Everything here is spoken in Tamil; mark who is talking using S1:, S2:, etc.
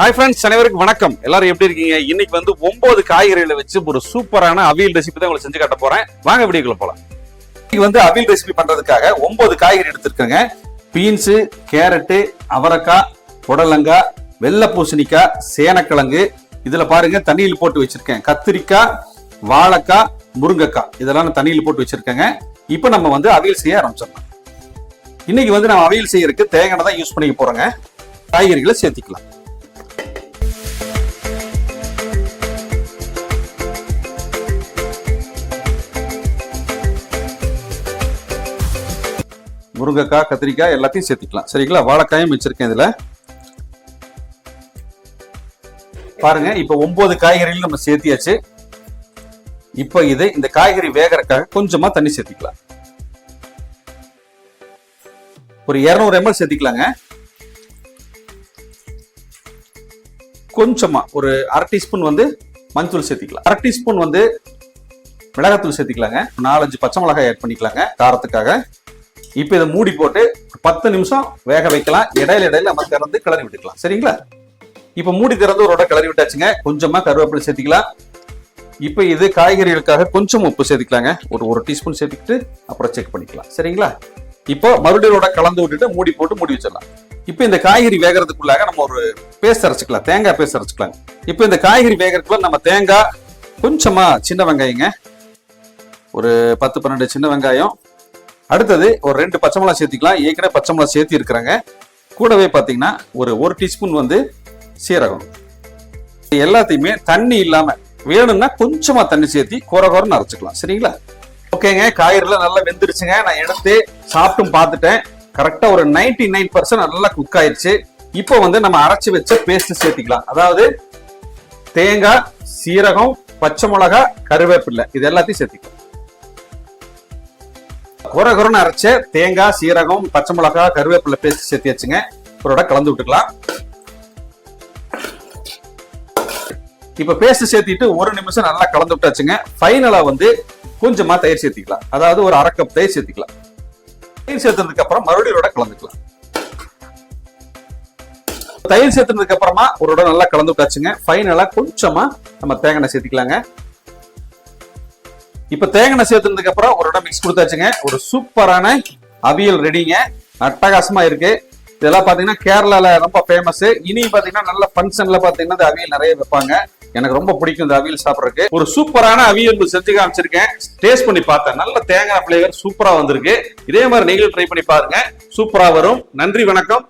S1: ஹாய் ஃப்ரெண்ட்ஸ் அனைவருக்கும் வணக்கம். எல்லாரும் எப்படி இருக்கீங்க? இன்னைக்கு வந்து ஒன்பது காய்கறிகளை வச்சு ஒரு சூப்பரான அவியல் ரெசிபி தான் உங்களுக்கு செஞ்சு காட்ட போறேன். வாங்க வீடியோக்குள்ள போலாம். இன்னைக்கு வந்து அவியல் ரெசிபி பண்றதுக்காக ஒன்பது காய்கறி எடுத்திருக்கேங்க. பீன்ஸு கேரட்டு அவரக்காய் புடலங்காய் வெள்ளை பூசணிக்காய் சேனக்கிழங்கு. இதுல பாருங்க தண்ணியில் போட்டு வச்சிருக்கேன். கத்திரிக்காய் வாழைக்காய் முருங்கைக்காய். இதெல்லாம் நான் தண்ணியில் போட்டு வச்சிருக்கேங்க. இப்போ நம்ம வந்து அவியல் செய்ய ஆரம்பிச்சிடலாம். இன்னைக்கு வந்து நம்ம அவியல் செய்யறதுக்கு தேங்காய் தான் யூஸ் பண்ணிக்க போறோங்க. காய்கறிகளை சேர்த்திக்கலாம். முருங்கைக்காய் கத்திரிக்காய் எல்லாத்தையும் சேர்த்துக்கலாம். சரிங்களா? வாழைக்காயும் வச்சிருக்கேன் இதுல. பாருங்க இப்போ ஒன்பது காய்கறிகள் நம்ம சேர்த்தியாச்சு. இப்போ இது இந்த காய்கறி வேகறதுக்காக கொஞ்சமா தண்ணி சேர்த்திக்கலாம். ஒரு 200 எம்எல் சேர்த்திக்கலாங்க. கொஞ்சமா ஒரு அரை டீஸ்பூன் வந்து மஞ்சள் சேர்த்திக்கலாம். அரை டீஸ்பூன் வந்து மிளகாத்தூள் சேர்த்திக்கலாங்க. நாலஞ்சு பச்சை மிளகாய் ஆட் பண்ணிக்கலாங்க காரத்துக்காக. இப்போ இதை மூடி போட்டு பத்து நிமிஷம் வேக வைக்கலாம். இடையில இடையில நம்ம திறந்து கிளறி விட்டுக்கலாம். சரிங்களா? இப்போ மூடி திறந்து ஒரு வடை கிளறி விட்டாச்சுங்க. கொஞ்சமா கருவேப்பிலை சேர்த்துக்கலாம். இப்போ இது காய்கறிகளுக்காக கொஞ்சம் உப்பு சேர்த்துக்கலாங்க. ஒரு ஒரு டீஸ்பூன் சேர்த்துக்கிட்டு அப்புறம் செக் பண்ணிக்கலாம். சரிங்களா? இப்போ மறுபடியும் ஒரு கலந்து விட்டுட்டு மூடி போட்டு மூடி வச்சிடலாம். இப்போ இந்த காய்கறி வேகிறதுக்குள்ளாக நம்ம ஒரு பேஸ்ட் அரைச்சிக்கலாம். தேங்காய் பேஸ்ட் அரைச்சிக்கலாம். இப்போ இந்த காய்கறி வேகிறதுக்குள்ள நம்ம தேங்காய் கொஞ்சமா சின்ன வெங்காயங்க. ஒரு பத்து பன்னெண்டு சின்ன வெங்காயம் அடுத்தது ஒரு ரெண்டு பச்சை மிளகா சேர்த்திக்கலாம். ஏற்கனவே பச்சை மிளகா சேர்த்து இருக்கிறாங்க கூடவே பார்த்தீங்கன்னா ஒரு ஒரு டீஸ்பூன் வந்து சீரகம். இது எல்லாத்தையுமே தண்ணி இல்லாமல் வேணும்னா கொஞ்சமாக தண்ணி சேர்த்தி குற குறன்னு அரைச்சிக்கலாம். சரிங்களா? ஓகேங்க. காய்கறிலாம் நல்லா வெந்துருச்சுங்க. நான் எடுத்து சாப்பிட்டும் பார்த்துட்டேன். கரெக்டாக ஒரு 99% நைன் பர்சன்ட் நல்லா குக் ஆயிடுச்சு இப்போ வந்து நம்ம அரைச்சி வச்ச பேஸ்ட் சேர்த்திக்கலாம். அதாவது தேங்காய் சீரகம் பச்சை மிளகா கருவேப்பில்லை இது எல்லாத்தையும் சேர்த்துக்கலாம். குறை அரைச்ச தேங்காய் சீரகம் பச்சை மிளகாய் கருவேப்பிலை பேஸ்ட் சேர்த்து வச்சுங்க. ஒரு கலந்து விட்டுக்கலாம். இப்ப பேஸ்ட் சேர்த்திட்டு ஒரு நிமிஷம் நல்லா கலந்து விட்டாச்சுங்க. ஃபைனலா வந்து கொஞ்சமா தயிர் சேர்த்திக்கலாம். அதாவது ஒரு அரை கப் தயிர் சேர்த்திக்கலாம். தயிர் சேர்த்ததுக்கு அப்புறம் மறுபடியும் கலந்துக்கலாம். தயிர் சேர்த்ததுக்கு அப்புறமா ஒரு நல்லா கலந்து விட்டாச்சுங்க. ஃபைனலா கொஞ்சமா நம்ம தேங்காய் சேர்த்திக்கலாங்க. இப்ப தேங்காய் எண்ணெய் சேர்த்ததுக்கு அப்புறம் ஒரு இடம் மிக்ஸ் கொடுத்தாச்சுங்க. ஒரு சூப்பரான அவியல் ரெடிங்க அட்டகாசமா இருக்கு. இதெல்லாம் பாத்தீங்கன்னா கேரளால ரொம்ப ஃபேமஸ் இனி பாத்தீங்கன்னா நல்ல ஃபங்க்ஷன்ல பாத்தீங்கன்னா இந்த அவியல் நிறைய வைப்பாங்க. எனக்கு ரொம்ப பிடிக்கும் இந்த அவியல் சாப்பிடறதுக்கு. ஒரு சூப்பரான அவியல் செஞ்சு காமிச்சிருக்கேன். டேஸ்ட் பண்ணி பார்த்தேன். நல்ல தேங்காய் ஃபிளேவர் சூப்பரா வந்திருக்கு. இதே மாதிரி நீங்களும் ட்ரை பண்ணி பாருங்க. சூப்பரா வரும். நன்றி வணக்கம்.